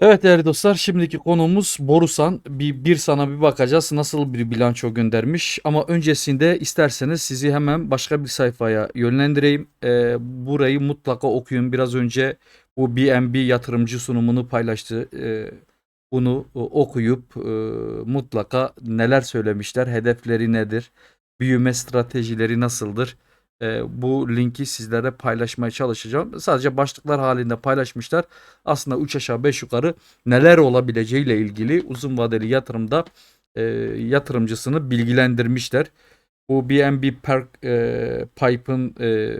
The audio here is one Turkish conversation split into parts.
Evet değerli dostlar şimdiki konumuz Borusan. Bir, bir sana bir bakacağız nasıl bir bilanço göndermiş. Ama öncesinde isterseniz sizi hemen başka bir sayfaya yönlendireyim. Ee, burayı mutlaka okuyun. Biraz önce bu BNB yatırımcı sunumunu paylaştı. Ee, bunu e, okuyup e, mutlaka neler söylemişler, hedefleri nedir, büyüme stratejileri nasıldır? E, bu linki sizlere paylaşmaya çalışacağım. Sadece başlıklar halinde paylaşmışlar. Aslında 3 aşağı 5 yukarı neler olabileceğiyle ilgili uzun vadeli yatırımda e, yatırımcısını bilgilendirmişler. Bu BNB Park e, Pipe'ın e,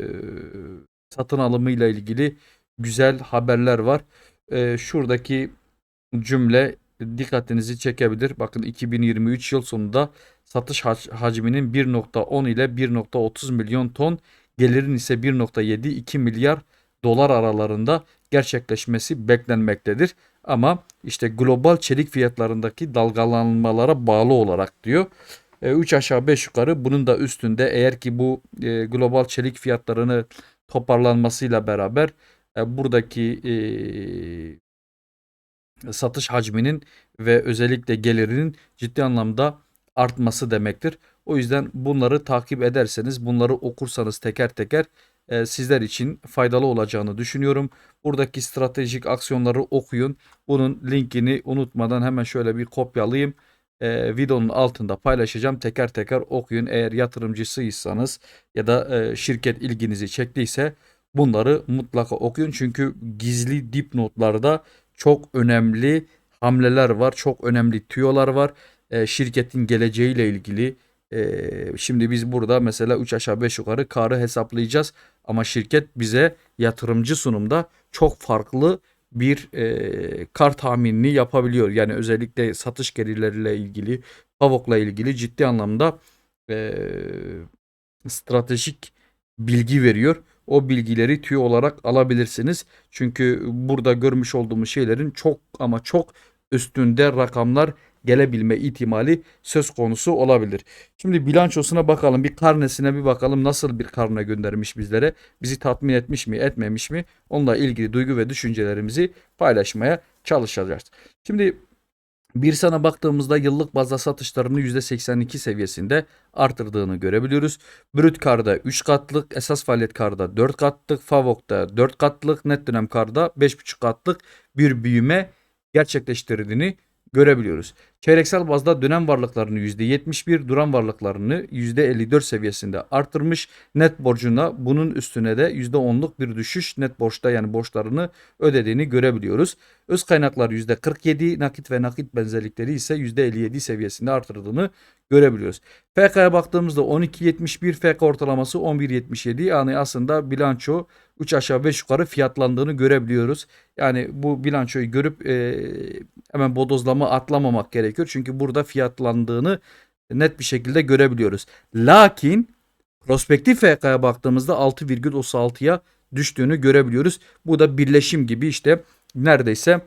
satın alımıyla ilgili güzel haberler var. E, şuradaki cümle dikkatinizi çekebilir. Bakın 2023 yıl sonunda satış hac- hacminin 1.10 ile 1.30 milyon ton, gelirin ise 1.7-2 milyar dolar aralarında gerçekleşmesi beklenmektedir. Ama işte global çelik fiyatlarındaki dalgalanmalara bağlı olarak diyor. 3 aşağı 5 yukarı bunun da üstünde eğer ki bu e, global çelik fiyatlarını toparlanmasıyla beraber e, buradaki e, satış hacminin ve özellikle gelirinin ciddi anlamda artması demektir. O yüzden bunları takip ederseniz, bunları okursanız teker teker e, sizler için faydalı olacağını düşünüyorum. Buradaki stratejik aksiyonları okuyun. Bunun linkini unutmadan hemen şöyle bir kopyalayayım. E, videonun altında paylaşacağım. Teker teker okuyun. Eğer yatırımcısıysanız ya da e, şirket ilginizi çektiyse bunları mutlaka okuyun. Çünkü gizli dipnotlarda çok önemli hamleler var. Çok önemli tüyolar var. E, şirketin geleceğiyle ilgili. E, şimdi biz burada mesela 3 aşağı 5 yukarı karı hesaplayacağız. Ama şirket bize yatırımcı sunumda çok farklı bir e, kar tahminini yapabiliyor. Yani özellikle satış gelirleriyle ilgili, Pavok'la ilgili ciddi anlamda stratejik bilgi veriyor. O bilgileri tüyo olarak alabilirsiniz. Çünkü burada görmüş olduğumuz şeylerin çok ama çok üstünde rakamlar gelebilme ihtimali söz konusu olabilir. Şimdi bilançosuna bakalım, bir karnesine bir bakalım nasıl bir karne göndermiş bizlere. Bizi tatmin etmiş mi, etmemiş mi? Onunla ilgili duygu ve düşüncelerimizi paylaşmaya çalışacağız. Şimdi bir sana baktığımızda yıllık bazda satışlarını %82 seviyesinde artırdığını görebiliyoruz. Brüt karda 3 katlık, esas faaliyet karda 4 katlık, Favok'ta 4 katlık, net dönem karda 5,5 katlık bir büyüme gerçekleştirdiğini görebiliyoruz. Çeyreksel bazda dönem varlıklarını %71, duran varlıklarını %54 seviyesinde arttırmış. Net borcuna bunun üstüne de %10'luk bir düşüş net borçta yani borçlarını ödediğini görebiliyoruz. Öz kaynaklar %47, nakit ve nakit benzerlikleri ise %57 seviyesinde artırdığını görebiliyoruz. FK'ya baktığımızda 12.71 FK ortalaması 11.77 yani aslında bilanço 3 aşağı 5 yukarı fiyatlandığını görebiliyoruz. Yani bu bilançoyu görüp e, hemen bodozlama atlamamak gerekiyor. Çünkü burada fiyatlandığını net bir şekilde görebiliyoruz. Lakin prospektif FK'ya baktığımızda 6,36'ya düştüğünü görebiliyoruz. Bu da birleşim gibi işte neredeyse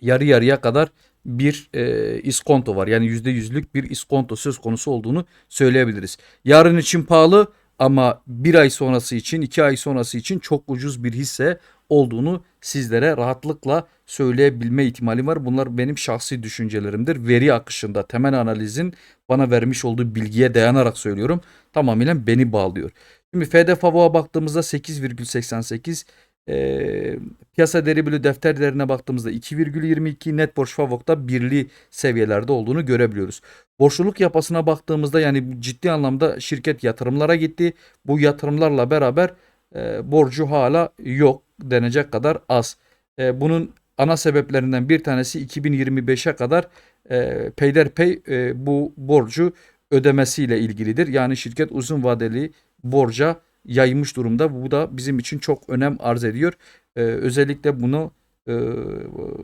yarı yarıya kadar bir e, iskonto var. Yani %100'lük bir iskonto söz konusu olduğunu söyleyebiliriz. Yarın için pahalı ama bir ay sonrası için, iki ay sonrası için çok ucuz bir hisse olduğunu sizlere rahatlıkla söyleyebilme ihtimali var. Bunlar benim şahsi düşüncelerimdir. Veri akışında temel analizin bana vermiş olduğu bilgiye dayanarak söylüyorum. Tamamıyla beni bağlıyor. Şimdi FD Favo'a baktığımızda 8,88 e, piyasa değeri bölü defter değerine baktığımızda 2,22 net borç Favok'ta birli seviyelerde olduğunu görebiliyoruz. Borçluluk yapısına baktığımızda yani ciddi anlamda şirket yatırımlara gitti. Bu yatırımlarla beraber e, borcu hala yok denecek kadar az. E, bunun ana sebeplerinden bir tanesi 2025'e kadar e, peyderpey e, bu borcu ödemesiyle ilgilidir. Yani şirket uzun vadeli borca yaymış durumda. Bu da bizim için çok önem arz ediyor. Ee, özellikle bunu e,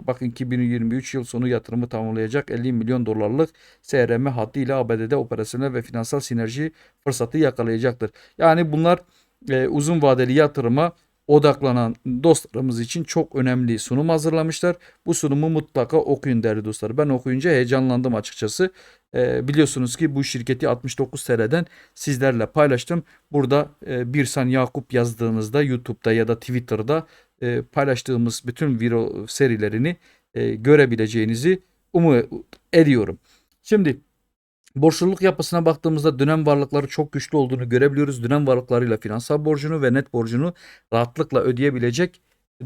bakın 2023 yıl sonu yatırımı tamamlayacak 50 milyon dolarlık SRM hattıyla ABD'de operasyonel ve finansal sinerji fırsatı yakalayacaktır. Yani bunlar e, uzun vadeli yatırıma odaklanan dostlarımız için çok önemli sunum hazırlamışlar. Bu sunumu mutlaka okuyun değerli dostlar. Ben okuyunca heyecanlandım açıkçası. E, biliyorsunuz ki bu şirketi 69 TL'den sizlerle paylaştım. Burada e, Birsan Yakup yazdığınızda YouTube'da ya da Twitter'da e, paylaştığımız bütün video serilerini e, görebileceğinizi umut ediyorum. Şimdi borçluluk yapısına baktığımızda dönem varlıkları çok güçlü olduğunu görebiliyoruz. Dönem varlıklarıyla finansal borcunu ve net borcunu rahatlıkla ödeyebilecek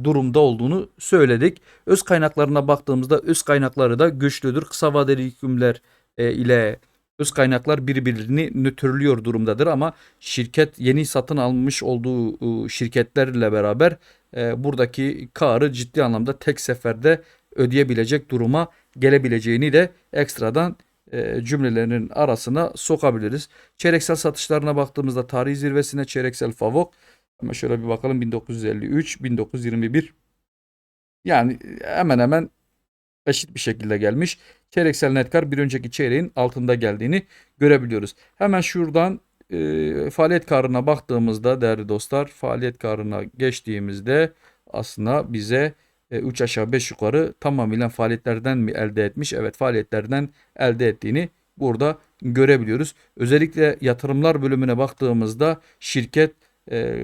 durumda olduğunu söyledik. Öz kaynaklarına baktığımızda öz kaynakları da güçlüdür. Kısa vadeli hükümler e, ile öz kaynaklar birbirini nötrlüyor durumdadır ama şirket yeni satın almış olduğu şirketlerle beraber e, buradaki karı ciddi anlamda tek seferde ödeyebilecek duruma gelebileceğini de ekstradan cümlelerinin arasına sokabiliriz. Çeyreksel satışlarına baktığımızda tarihi zirvesine çeyreksel favok ama şöyle bir bakalım 1953, 1921 yani hemen hemen eşit bir şekilde gelmiş. Çeyreksel net kar bir önceki çeyreğin altında geldiğini görebiliyoruz. Hemen şuradan e, faaliyet karına baktığımızda değerli dostlar faaliyet karına geçtiğimizde aslında bize 3 aşağı 5 yukarı tamamıyla faaliyetlerden mi elde etmiş? Evet faaliyetlerden elde ettiğini burada görebiliyoruz. Özellikle yatırımlar bölümüne baktığımızda şirket e,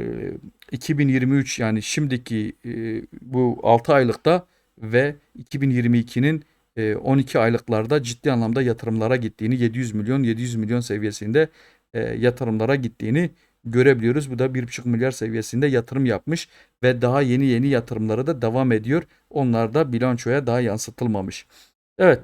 2023 yani şimdiki e, bu 6 aylıkta ve 2022'nin e, 12 aylıklarda ciddi anlamda yatırımlara gittiğini 700 milyon 700 milyon seviyesinde e, yatırımlara gittiğini görebiliyoruz. Bu da 1,5 milyar seviyesinde yatırım yapmış ve daha yeni yeni yatırımları da devam ediyor. Onlar da bilançoya daha yansıtılmamış. Evet.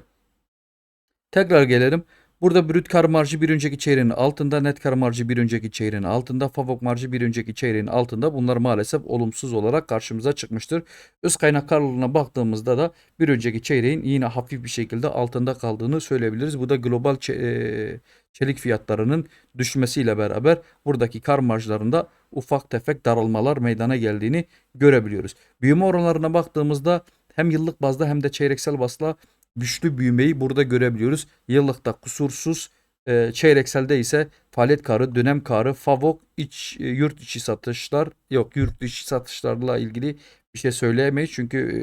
Tekrar gelelim. Burada brüt kar marjı bir önceki çeyreğin altında, net kar marjı bir önceki çeyreğin altında, favok marjı bir önceki çeyreğin altında. Bunlar maalesef olumsuz olarak karşımıza çıkmıştır. Öz kaynak karlılığına baktığımızda da bir önceki çeyreğin yine hafif bir şekilde altında kaldığını söyleyebiliriz. Bu da global çe- çelik fiyatlarının düşmesiyle beraber buradaki kar marjlarında ufak tefek daralmalar meydana geldiğini görebiliyoruz. Büyüme oranlarına baktığımızda hem yıllık bazda hem de çeyreksel bazda güçlü büyümeyi burada görebiliyoruz. Yıllıkta kusursuz, e, çeyrekselde ise faaliyet karı, dönem karı, favok, iç e, yurt içi satışlar yok yurt dışı satışlarla ilgili bir şey söyleyemeyiz. Çünkü e,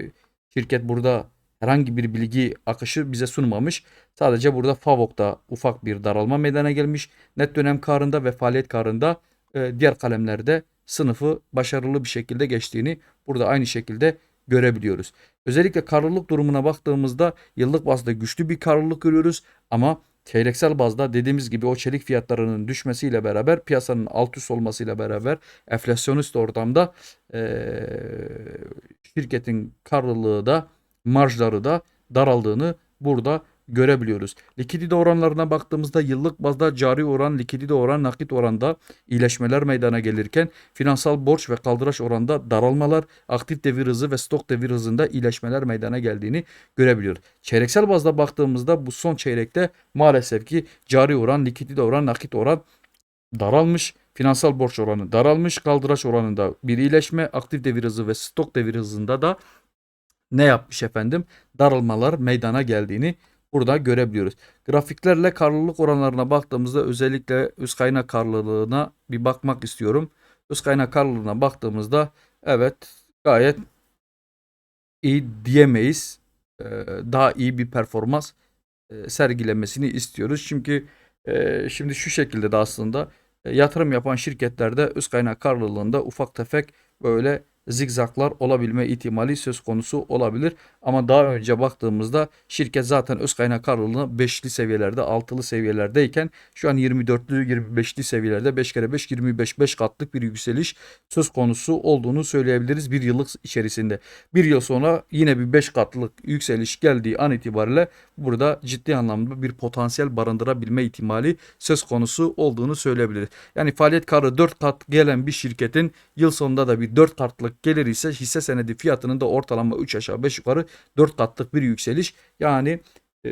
şirket burada herhangi bir bilgi akışı bize sunmamış. Sadece burada favokta ufak bir daralma meydana gelmiş. Net dönem karında ve faaliyet karında e, diğer kalemlerde sınıfı başarılı bir şekilde geçtiğini burada aynı şekilde görebiliyoruz. Özellikle karlılık durumuna baktığımızda yıllık bazda güçlü bir karlılık görüyoruz ama çeyreksel bazda dediğimiz gibi o çelik fiyatlarının düşmesiyle beraber piyasanın alt üst olmasıyla beraber enflasyonist ortamda e, şirketin karlılığı da marjları da daraldığını burada görebiliyoruz. Likidite oranlarına baktığımızda yıllık bazda cari oran, likidite oran, nakit oranda iyileşmeler meydana gelirken finansal borç ve kaldıraç oranda daralmalar, aktif devir hızı ve stok devir hızında iyileşmeler meydana geldiğini görebiliyoruz. Çeyreksel bazda baktığımızda bu son çeyrekte maalesef ki cari oran, likidite oran, nakit oran daralmış. Finansal borç oranı daralmış. Kaldıraç oranında bir iyileşme, aktif devir hızı ve stok devir hızında da ne yapmış efendim? Daralmalar meydana geldiğini burada görebiliyoruz. Grafiklerle karlılık oranlarına baktığımızda özellikle üst kaynak karlılığına bir bakmak istiyorum. Üst kaynak karlılığına baktığımızda evet gayet iyi diyemeyiz. Ee, daha iyi bir performans e, sergilemesini istiyoruz. Çünkü e, şimdi şu şekilde de aslında e, yatırım yapan şirketlerde öz kaynak karlılığında ufak tefek böyle zigzaklar olabilme ihtimali söz konusu olabilir. Ama daha önce baktığımızda şirket zaten öz kaynak karlılığını 5'li seviyelerde 6'lı seviyelerdeyken şu an 24'lü 25'li seviyelerde 5 kere 5 25 5 katlık bir yükseliş söz konusu olduğunu söyleyebiliriz bir yıllık içerisinde. Bir yıl sonra yine bir 5 katlık yükseliş geldiği an itibariyle burada ciddi anlamda bir potansiyel barındırabilme ihtimali söz konusu olduğunu söyleyebiliriz. Yani faaliyet karı 4 kat gelen bir şirketin yıl sonunda da bir 4 katlık gelir ise hisse senedi fiyatının da ortalama 3 aşağı 5 yukarı 4 katlık bir yükseliş. Yani e,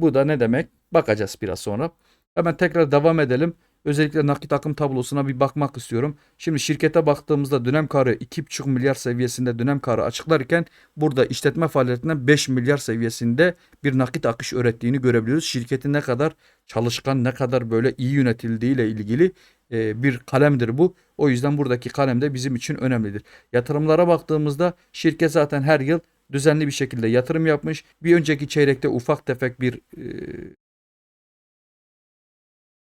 bu da ne demek? Bakacağız biraz sonra. Hemen tekrar devam edelim. Özellikle nakit akım tablosuna bir bakmak istiyorum. Şimdi şirkete baktığımızda dönem karı 2,5 milyar seviyesinde dönem karı açıklarken burada işletme faaliyetinden 5 milyar seviyesinde bir nakit akış ürettiğini görebiliyoruz. Şirketin ne kadar çalışkan, ne kadar böyle iyi yönetildiği ile ilgili e, bir kalemdir bu. O yüzden buradaki kalem de bizim için önemlidir. Yatırımlara baktığımızda şirket zaten her yıl düzenli bir şekilde yatırım yapmış. Bir önceki çeyrekte ufak tefek bir e,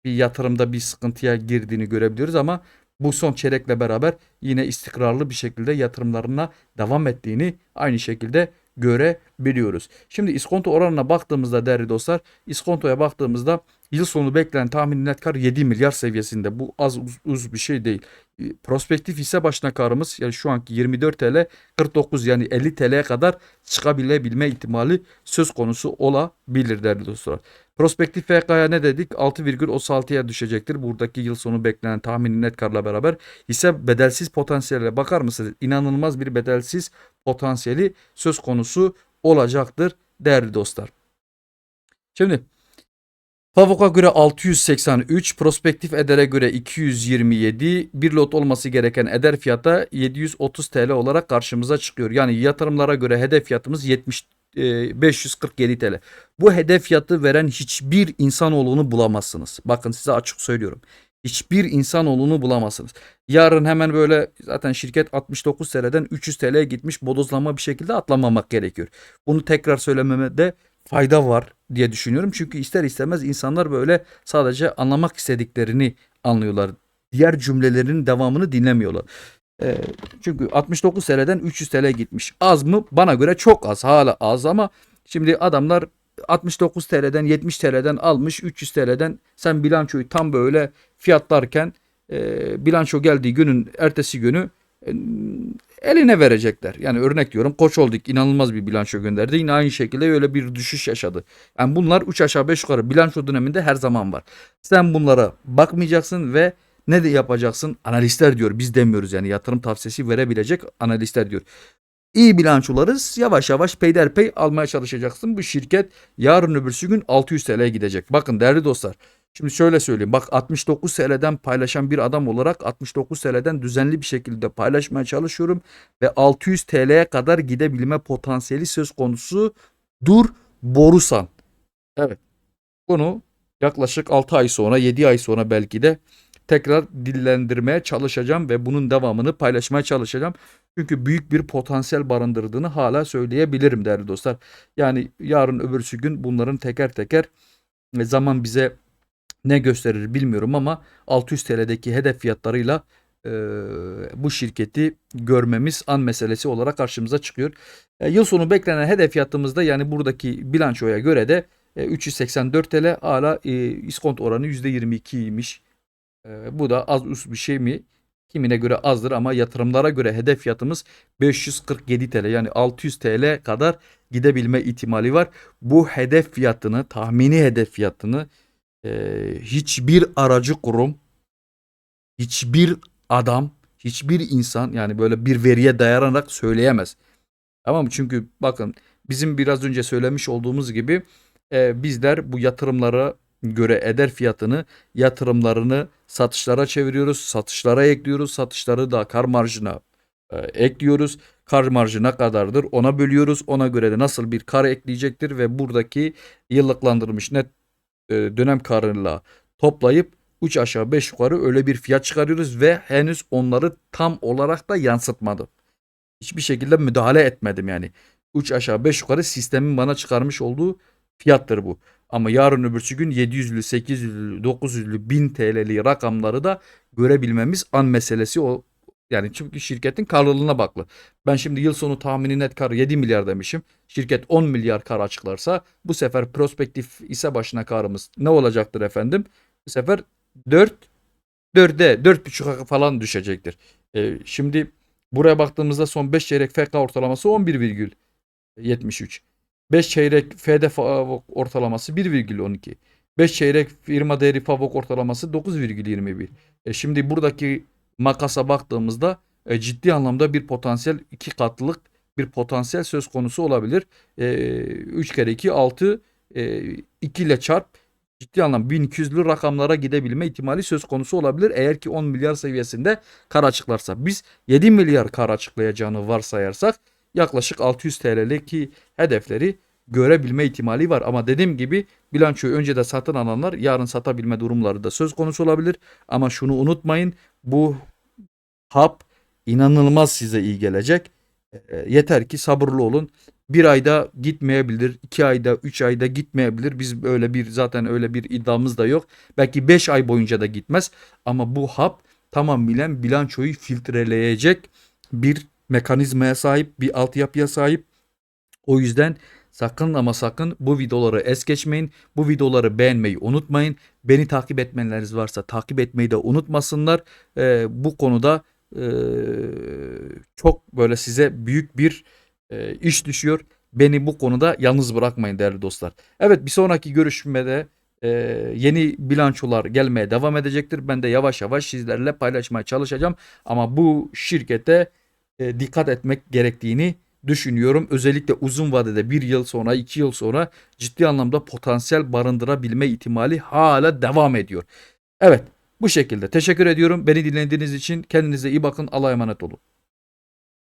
bir yatırımda bir sıkıntıya girdiğini görebiliyoruz ama bu son çeyrekle beraber yine istikrarlı bir şekilde yatırımlarına devam ettiğini aynı şekilde görebiliyoruz. Şimdi iskonto oranına baktığımızda değerli dostlar, iskontoya baktığımızda yıl sonu beklenen tahmini net kar 7 milyar seviyesinde. Bu az uz, uz bir şey değil. E, Prospektif hisse başına karımız yani şu anki 24 TL 49 yani 50 TL'ye kadar çıkabilebilme ihtimali söz konusu olabilir değerli dostlar. Prospektif FK'ya ne dedik? 6,36'ya düşecektir. Buradaki yıl sonu beklenen tahmini net karla beraber hisse bedelsiz potansiyeline bakar mısınız? İnanılmaz bir bedelsiz potansiyeli söz konusu olacaktır değerli dostlar. Şimdi Favok'a göre 683, prospektif edere göre 227, bir lot olması gereken eder fiyata 730 TL olarak karşımıza çıkıyor. Yani yatırımlara göre hedef fiyatımız 70 e, 547 TL. Bu hedef fiyatı veren hiçbir insanoğlunu bulamazsınız. Bakın size açık söylüyorum. Hiçbir insanoğlunu bulamazsınız. Yarın hemen böyle zaten şirket 69 TL'den 300 TL'ye gitmiş bodozlama bir şekilde atlamamak gerekiyor. Bunu tekrar söylememede fayda var diye düşünüyorum. Çünkü ister istemez insanlar böyle sadece anlamak istediklerini anlıyorlar. Diğer cümlelerin devamını dinlemiyorlar. E, çünkü 69 TL'den 300 TL gitmiş. Az mı? Bana göre çok az. Hala az ama şimdi adamlar 69 TL'den 70 TL'den almış 300 TL'den sen bilançoyu tam böyle fiyatlarken e, bilanço geldiği günün ertesi günü eline verecekler. Yani örnek diyorum Koç olduk inanılmaz bir bilanço gönderdi. Yine aynı şekilde öyle bir düşüş yaşadı. Yani bunlar 3 aşağı 5 yukarı bilanço döneminde her zaman var. Sen bunlara bakmayacaksın ve ne de yapacaksın? Analistler diyor. Biz demiyoruz yani yatırım tavsiyesi verebilecek analistler diyor. İyi bilançoları yavaş yavaş peyderpey almaya çalışacaksın. Bu şirket yarın öbürsü gün 600 TL'ye gidecek. Bakın değerli dostlar. Şimdi şöyle söyleyeyim. Bak 69 TL'den paylaşan bir adam olarak 69 TL'den düzenli bir şekilde paylaşmaya çalışıyorum. Ve 600 TL'ye kadar gidebilme potansiyeli söz konusu. Dur Borusan. Evet. Bunu yaklaşık 6 ay sonra 7 ay sonra belki de tekrar dillendirmeye çalışacağım ve bunun devamını paylaşmaya çalışacağım. Çünkü büyük bir potansiyel barındırdığını hala söyleyebilirim değerli dostlar. Yani yarın öbürsü gün bunların teker teker e, zaman bize ne gösterir bilmiyorum ama 600 TL'deki hedef fiyatlarıyla e, bu şirketi görmemiz an meselesi olarak karşımıza çıkıyor. E, yıl sonu beklenen hedef fiyatımızda yani buradaki bilançoya göre de e, 384 TL hala e, iskont oranı %22'ymiş. E, bu da az us bir şey mi? Kimine göre azdır ama yatırımlara göre hedef fiyatımız 547 TL yani 600 TL kadar gidebilme ihtimali var. Bu hedef fiyatını, tahmini hedef fiyatını e, hiçbir aracı kurum, hiçbir adam, hiçbir insan yani böyle bir veriye dayanarak söyleyemez. Tamam mı? Çünkü bakın bizim biraz önce söylemiş olduğumuz gibi e, bizler bu yatırımlara göre eder fiyatını yatırımlarını satışlara çeviriyoruz. Satışlara ekliyoruz. Satışları da kar marjına e, ekliyoruz. Kar marjı ne kadardır ona bölüyoruz. Ona göre de nasıl bir kar ekleyecektir ve buradaki yıllıklandırılmış net e, dönem karıyla toplayıp 3 aşağı 5 yukarı öyle bir fiyat çıkarıyoruz ve henüz onları tam olarak da yansıtmadım. Hiçbir şekilde müdahale etmedim yani. 3 aşağı 5 yukarı sistemin bana çıkarmış olduğu fiyattır bu. Ama yarın öbürsü gün 700'lü, 800'lü, 900'lü, 1000 TL'li rakamları da görebilmemiz an meselesi o. Yani çünkü şirketin karlılığına baklı. Ben şimdi yıl sonu tahmini net kar 7 milyar demişim. Şirket 10 milyar kar açıklarsa bu sefer prospektif ise başına karımız ne olacaktır efendim? Bu sefer 4 4'e 4,5'a falan düşecektir. Ee, şimdi buraya baktığımızda son 5 çeyrek FK ortalaması 11,73. 5 çeyrek FD Favok ortalaması 1,12. 5 çeyrek firma değeri Favok ortalaması 9,21. E şimdi buradaki makasa baktığımızda e, ciddi anlamda bir potansiyel iki katlılık bir potansiyel söz konusu olabilir. E, 3 kere 2 6 e, 2 ile çarp ciddi anlamda 1200'lü rakamlara gidebilme ihtimali söz konusu olabilir. Eğer ki 10 milyar seviyesinde kar açıklarsa biz 7 milyar kar açıklayacağını varsayarsak yaklaşık 600 TL'lik hedefleri görebilme ihtimali var. Ama dediğim gibi bilançoyu önce de satın alanlar yarın satabilme durumları da söz konusu olabilir. Ama şunu unutmayın bu hap inanılmaz size iyi gelecek. E, yeter ki sabırlı olun. Bir ayda gitmeyebilir, iki ayda, üç ayda gitmeyebilir. Biz böyle bir zaten öyle bir iddiamız da yok. Belki beş ay boyunca da gitmez. Ama bu hap tamamen bilançoyu filtreleyecek bir mekanizmaya sahip, bir altyapıya sahip. O yüzden sakın ama sakın bu videoları es geçmeyin. Bu videoları beğenmeyi unutmayın. Beni takip etmeleriniz varsa takip etmeyi de unutmasınlar. Ee, bu konuda e, çok böyle size büyük bir e, iş düşüyor. Beni bu konuda yalnız bırakmayın değerli dostlar. Evet bir sonraki görüşmede e, yeni bilançolar gelmeye devam edecektir. Ben de yavaş yavaş sizlerle paylaşmaya çalışacağım. Ama bu şirkete e, dikkat etmek gerektiğini düşünüyorum. Özellikle uzun vadede bir yıl sonra iki yıl sonra ciddi anlamda potansiyel barındırabilme ihtimali hala devam ediyor. Evet bu şekilde teşekkür ediyorum. Beni dinlediğiniz için kendinize iyi bakın. Allah'a emanet olun.